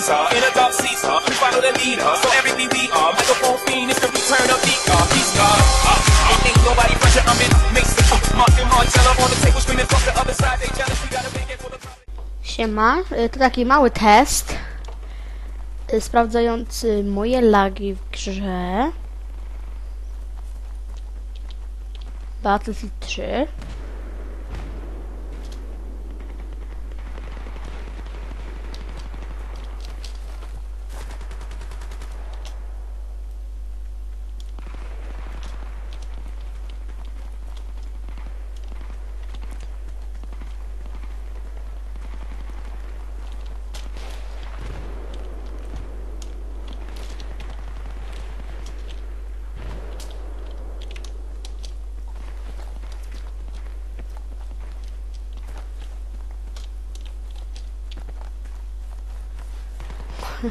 Caesar, in a dark Caesar. We follow the leader, so everything we are. Microphone fiend, it's the return of the God. Peace God. Uh, ain't, ain't nobody pressure, I'm in. Mason, uh, Martin Martella on the table, screaming from the other side. They jealous, we gotta make it for the Siema, y, to taki mały test y, sprawdzający moje lagi w grze Battlefield 3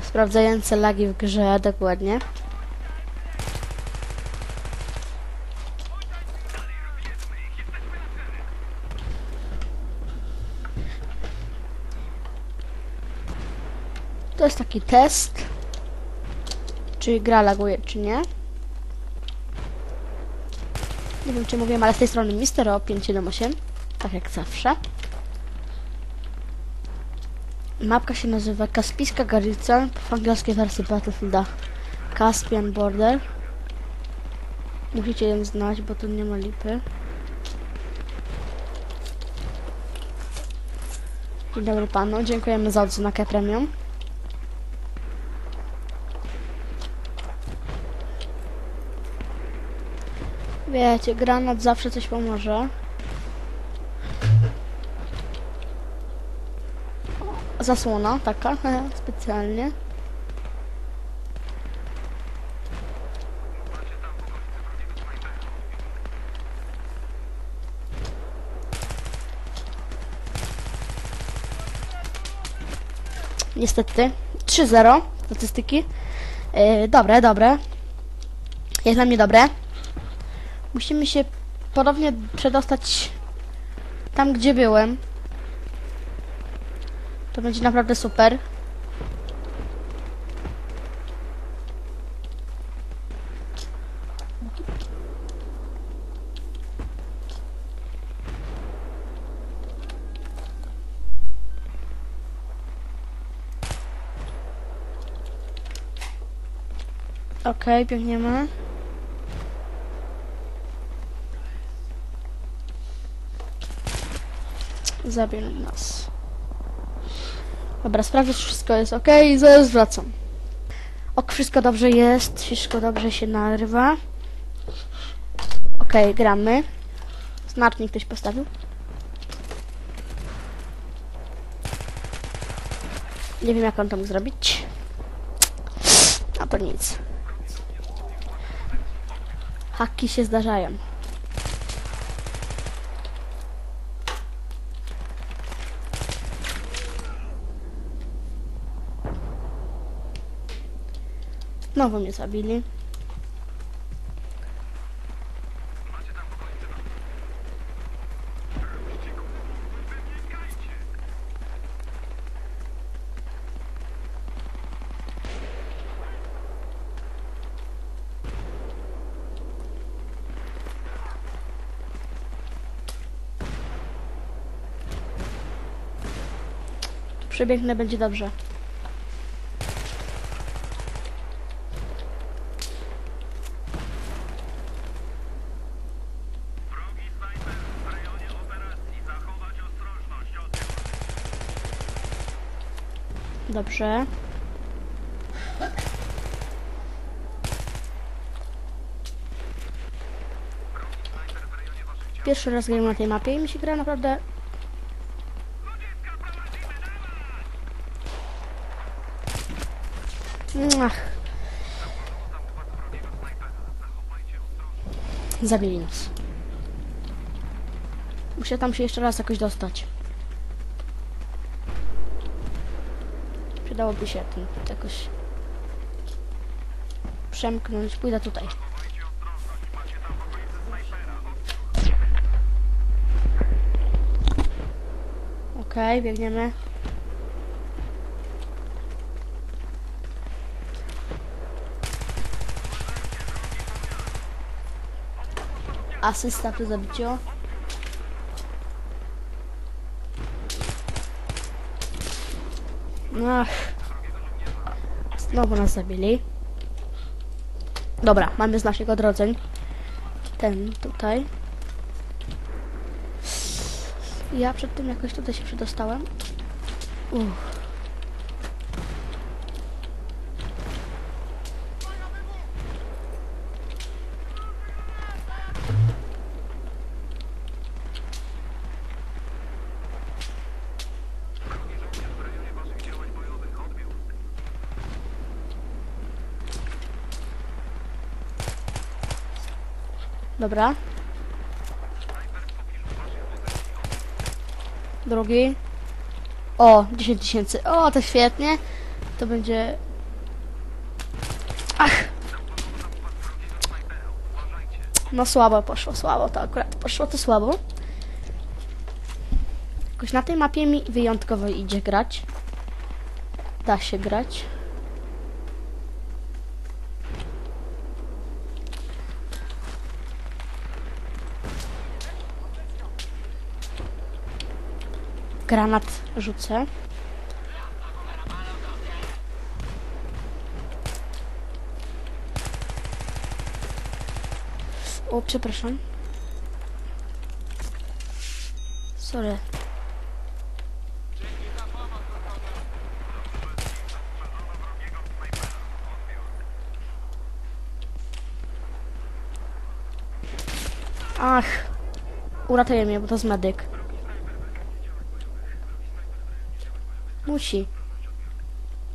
sprawdzające lagi w grze dokładnie. To jest taki test, czy gra laguje, czy nie. Nie wiem, czy mówiłem, ale z tej strony Mister O 578, tak jak zawsze. Mapka się nazywa Kaspijska Garrica w angielskiej wersji Battlefielda Caspian Border. Musicie ją znać, bo tu nie ma lipy. Dzień dobry panu, dziękujemy za odznakę premium. Wiecie, granat zawsze coś pomoże. Zasłona taka specjalnie. Niestety 3-0 statystyki. Yy, dobre, dobre. Jest dla mnie dobre. Musimy się ponownie przedostać tam, gdzie byłem. To będzie naprawdę super. Okej, biegniemy. Zabił nas. Dobra, sprawdzę, czy wszystko jest ok i zaraz wracam. Ok, wszystko dobrze jest, wszystko dobrze się narywa. Ok, gramy. Znacznik ktoś postawił. Nie wiem, jak on to mógł zrobić. A to nic. Haki się zdarzają. Znowu mnie zabili. Przebiegnę, będzie dobrze. Dobrze. Pierwszy raz gram na tej mapie i mi się gra naprawdę... Ach. Zabili nas. Muszę tam się jeszcze raz jakoś dostać. przydałoby się tym jakoś przemknąć. Pójdę tutaj. Okej, okay, biegniemy. Asysta przy zabiciu. Ach. Znowu nas zabili. Dobra, mamy z naszych odrodzeń. Ten tutaj. Ja przed tym jakoś tutaj się przedostałem. Uff. Dobra. Drugi. O, 10 tysięcy. O, to świetnie. To będzie... Ach! No słabo poszło, słabo to akurat. Poszło to słabo. Jakoś na tej mapie mi wyjątkowo idzie grać. Da się grać. Granat rzucę. O, przepraszam. Sorry. Ach, uratuje mnie, bo to jest medyk. Musi.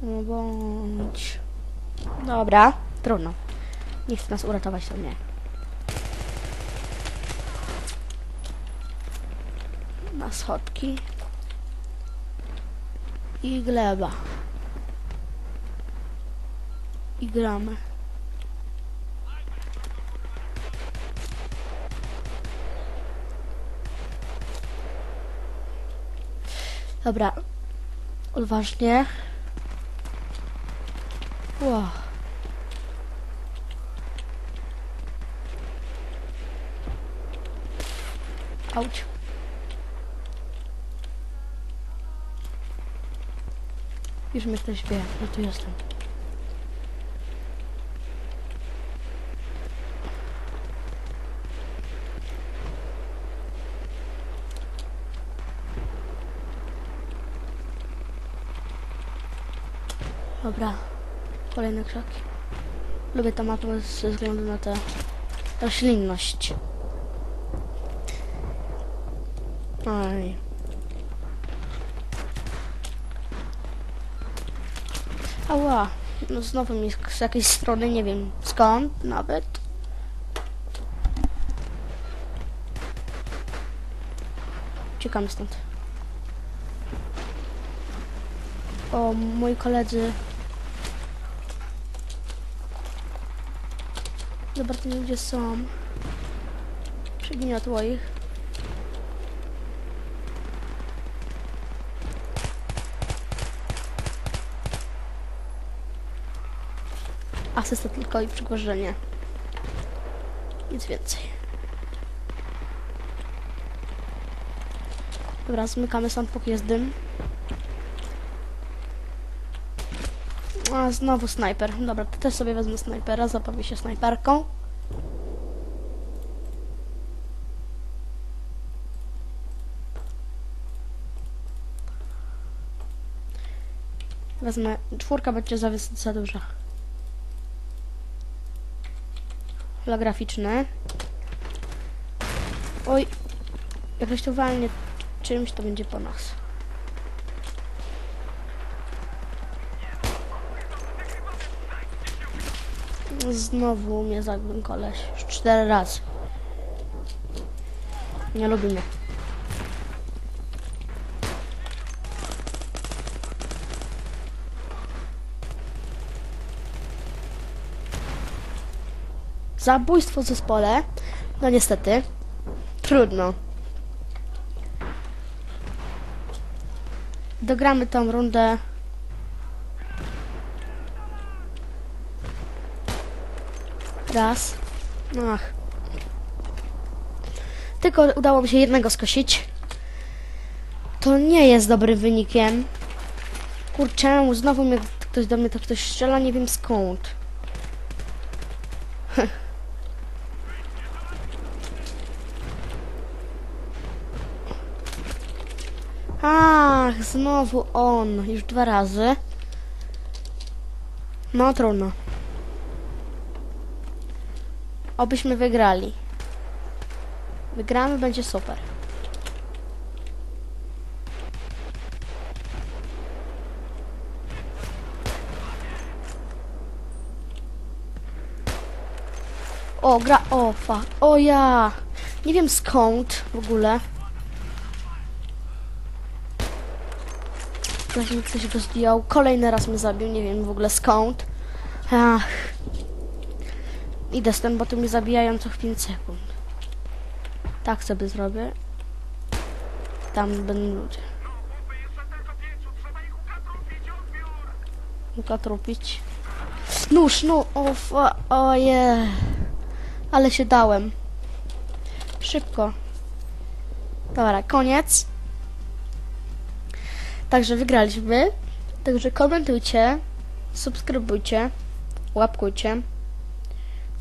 No bądź. Dobra, trudno. Nie chce nas uratować, to nie. Na schodki. I gleba. I gramy. Dobra, Odważnie. Wow. Auć. Już wie, ja tu jestem. Dobra, kolejne krzaki. Lubię tę mapę ze względu na tę roślinność. Oj. Ała, no znowu mi z jakiejś strony, nie wiem skąd nawet. Uciekamy stąd. O, moi koledzy Zobaczmy gdzie są. Przygniotło ich. Asysta tylko i przygłożenie. Nic więcej. Dobra, zmykamy stąd póki jest dym. A, znowu snajper. Dobra, to też sobie wezmę snajpera, zabawię się snajperką. Wezmę, czwórka będzie za, za duża. Holograficzny. Oj, jak ktoś tu walnie czymś, to będzie po nas. Znowu mnie zabił koleś. Już cztery razy. Nie lubi mnie. Zabójstwo w zespole. No niestety. Trudno. Dogramy tą rundę. Raz. Ach. Tylko udało mi się jednego skosić. To nie jest dobrym wynikiem. Kurczę, znowu mnie ktoś do mnie to ktoś strzela, nie wiem skąd. Ach, znowu on. Już dwa razy. No trudno. Obyśmy wygrali. Wygramy, będzie super. O, gra... O. O ja! Nie wiem skąd w ogóle. Ktoś mi ktoś go zdjął. Kolejny raz mnie zabił, nie wiem w ogóle skąd. Ach. Idę z tym, bo tu mnie zabijają co 5 sekund. Tak sobie zrobię. Tam będą ludzie. Muka trupić. Nóż, no, o, oje. Ale się dałem. Szybko. Dobra, koniec. Także wygraliśmy. Także komentujcie, subskrybujcie, łapkujcie.